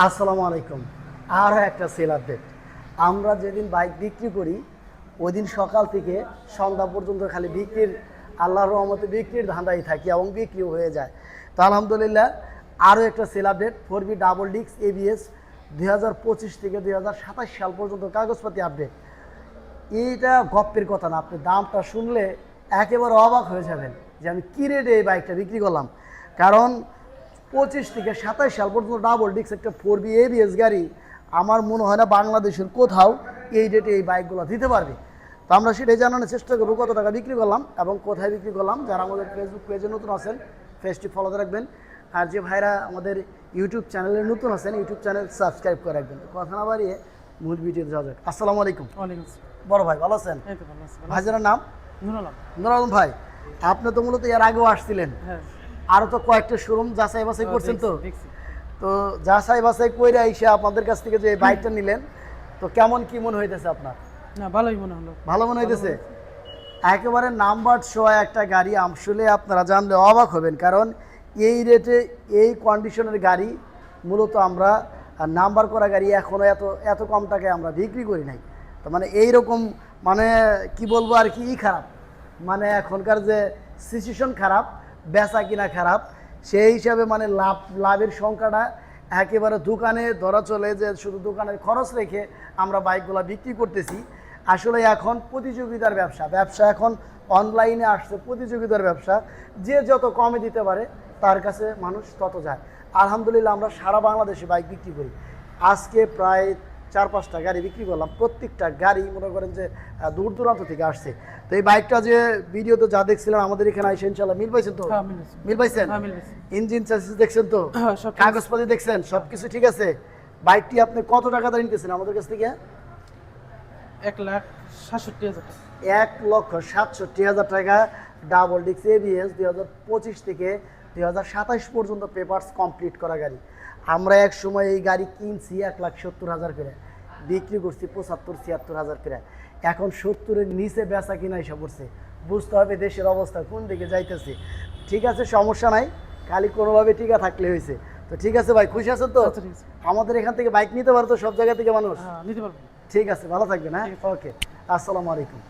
আসসালামু আলাইকুম। আরও একটা সেল আপডেট আমরা যেদিন বাইক বিক্রি করি ওই দিন সকাল থেকে সন্ধ্যা পর্যন্ত খালি বিক্রির আল্লাহর রহমতে বিক্রির ধান্দাই থাকি এবং বিক্রিও হয়ে যায়। তো আলহামদুলিল্লাহ, আরও একটা sale update four B double ডিক্স এবিএস দুই হাজার পঁচিশ থেকে দুই হাজার সাতাশ সাল পর্যন্ত কাগজপাতি আপডেট এইটা গপ্পের কথা না, আপনি দামটা শুনলে একেবারে অবাক হয়ে যাবেন যে আমি কী রেটে এই বাইকটা বিক্রি করলাম। কারণ পঁচিশ থেকে সাতাশ সাল পর্যন্ত ডাবল ডিক্স একটা ফোর বি এবিএস গাড়ি আমার মনে হয় না বাংলাদেশের কোথাও এই ডেটে এই বাইকগুলো দিতে পারবে। তো আমরা সেটাই জানানোর চেষ্টা করব কত টাকা বিক্রি করলাম এবং কোথায় বিক্রি করলাম। যারা আমাদের ফেসবুক পেজে নতুন আছেন পেজটি ফলোতে রাখবেন। আর যে ভাইরা আমাদের ইউটিউব চ্যানেলে নতুন আছেন ইউটিউব চ্যানেল সাবস্ক্রাইব করে রাখবেন। কথা না বাড়িয়ে মূল ভিডিওতে যাওয়া যাক। আসসালামু আলাইকুম। বড় ভাই ভালো আছেন? ভাইজানের নাম? নুর আলম ভাই আপনি তো মূলত এর আগেও আসছিলেন। হ্যাঁ। আরও তো কয়েকটা শোরুম যাচাই বাছাই করছেন তো। তো যাচাই বাছাই করে এসে আপনাদের কাছ থেকে যে বাইকটা নিলেন তো কেমন কি মনে হইতেছে আপনার? না ভালোই মনে হলো। ভালো মনে হইতেছে? একেবারে নাম্বার শো একটা গাড়ি আসলে আপনারা জানলে অবাক হবেন কারণ এই রেটে এই কন্ডিশনের গাড়ি মূলত আমরা নাম্বার করা গাড়ি এখনও এত এত কম টাকায় আমরা বিক্রি করি নাই। তো মানে এই রকম মানে কি বলব আর কি খারাপ। মানে এখনকার যে সিচুয়েশন খারাপ বেচা কিনা খারাপ। সেই হিসাবে মানে লাভ, লাভের সংখ্যাটা একেবারে দোকানে ধরা চলে যে শুধু দোকানের খরচ রেখে আমরা বাইকগুলো বিক্রি করতেছি। আসলে এখন প্রতিযোগিতার ব্যবসা ব্যবসা এখন অনলাইনে আসছে প্রতিযোগিতার ব্যবসা। যে যত কমে দিতে পারে, তার কাছে মানুষ তত যায়। আলহামদুলিল্লাহ আমরা সারা বাংলাদেশে বাইক বিক্রি করি। আজকে প্রায় চার পাঁচটা গাড়ি বিক্রি করলাম প্রত্যেকটা গাড়ি মনে করেন যে দূর দূরান্ত থেকে আসছে। তো এই বাইকটা যে ভিডিওতে যা দেখছিলাম আমাদের এখানে আইসে ইনশাল্লাহ মিল পাইছেন তো? হ্যাঁ মিল পাইছেন? হ্যাঁ ইঞ্জিন চার্জিস দেখছেন তো? হ্যাঁ কাগজপাতি দেখছেন? সব কিছু ঠিক আছে? বাইকটি আপনি কত টাকা দিয়ে নিতেছেন আমাদের কাছ থেকে? এক লাখ সাতষট্টি হাজার এক লক্ষ সাতষট্টি হাজার টাকা ডাবল ডিক্স এবিএস দুই হাজার পঁচিশ থেকে দুই হাজার সাতাশ পর্যন্ত পেপারস কমপ্লিট করা গাড়ি। আমরা এক সময় এই গাড়ি কিনছি এক লাখ সত্তর হাজার করে বিক্রি করছি পঁচাত্তর ছিয়াত্তর হাজার করে। এখন সত্তরের নিচে বেচা কিনা এসে পড়ছে বুঝতে হবে দেশের অবস্থা কোন দিকে যাইতেছে। ঠিক আছে সমস্যা নাই খালি কোনোভাবে টিকা থাকলে হয়েছে। তো ঠিক আছে ভাই খুশি আছেন তো? আচ্ছা। আমাদের এখান থেকে বাইক নিতে পারতো সব জায়গা থেকে মানুষ? হ্যাঁ নিতে পারব। ঠিক আছে ভালো থাকবেন হ্যাঁ? ওকে আসসালামু আলাইকুম।